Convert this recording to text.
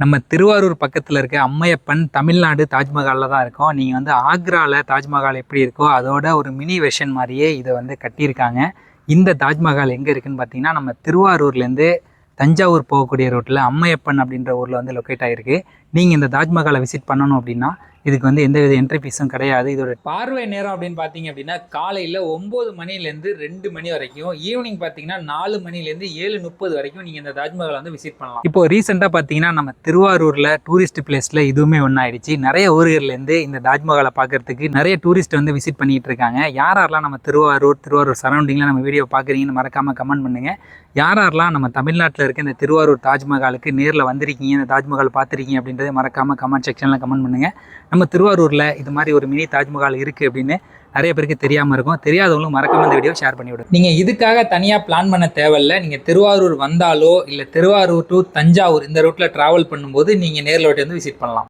நம்ம திருவாரூர் பக்கத்தில் இருக்க அம்மையப்பன் தமிழ்நாடு தாஜ்மஹாலில் தான் இருக்கோம். நீங்கள் வந்து ஆக்ராவில் தாஜ்மஹால் எப்படி இருக்கோ அதோட ஒரு மினி வெர்ஷன் மாதிரியே இதை வந்து கட்டியிருக்காங்க. இந்த தாஜ்மஹால் எங்கே இருக்குன்னு பார்த்தீங்கன்னா நம்ம திருவாரூர்லேருந்து தஞ்சாவூர் போகக்கூடிய ரோட்டில் அம்மையப்பன் அப்படின்ற ஊரில் வந்து லொக்கேட் ஆகிருக்கு நீங்கள் இந்த தாஜ்மஹாலை விசிட் பண்ணணும் அப்படின்னா இதுக்கு வந்து எந்த வித என்ட்ரி ஃபீஸும் கிடையாது. இதோட பார்வை நேரம் அப்படின்னு பார்த்தீங்க அப்படின்னா காலையில் ஒம்பது மணிலேருந்து ரெண்டு மணி வரைக்கும் ஈவினிங் பார்த்தீங்கன்னா நாலு மணிலேருந்து ஏழு முப்பது வரைக்கும் நீங்கள் இந்த தாஜ்மஹால் வந்து விசிட் பண்ணலாம். இப்போ ரீசெண்டாக பார்த்தீங்கன்னா நம்ம திருவாரூரில் டூரிஸ்ட் பிளேஸில் இதுவுமே ஒன்றாயிடுச்சு நிறைய ஊர்கள்லேருந்து இந்த தாஜ்மஹாலை பார்க்கறதுக்கு நிறைய டூரிஸ்ட் வந்து விசிட் பண்ணிட்டு இருக்காங்க. யார் யாரெல்லாம் நம்ம திருவாரூர் திருவாரூர் சரௌண்டிங்கில் நம்ம வீடியோ பார்க்குறீங்கன்னு மறக்காமல் கமெண்ட் பண்ணுங்கள் யார் யாரெல்லாம் நம்ம தமிழ்நாட்டில் இருக்க இந்த திருவாரூர் தாஜ்மஹாலுக்கு நேரில் வந்திருக்கீங்க இந்த தாஜ்மஹால் பார்த்துருக்கீங்க அப்படின்றத மறக்காமல் கமெண்ட் செக்ஷனில் கமெண்ட் பண்ணுங்கள் நம்ம திருவாரூரில் இது மாதிரி ஒரு மினி தாஜ்மஹால் இருக்குது அப்படின்னு நிறைய பேருக்கு தெரியாமல் இருக்கும். தெரியாதவங்களும் மறக்காம இந்த வீடியோ ஷேர் பண்ணிவிடும் நீங்கள் இதுக்காக தனியாக பிளான் பண்ண தேவையில்ல. நீங்கள் திருவாரூர் வந்தாலோ இல்லை திருவாரூர் டு தஞ்சாவூர் இந்த ரூட்டில் ட்ராவல் பண்ணும்போது நீங்கள் நேரில் வந்து விசிட் பண்ணலாம்.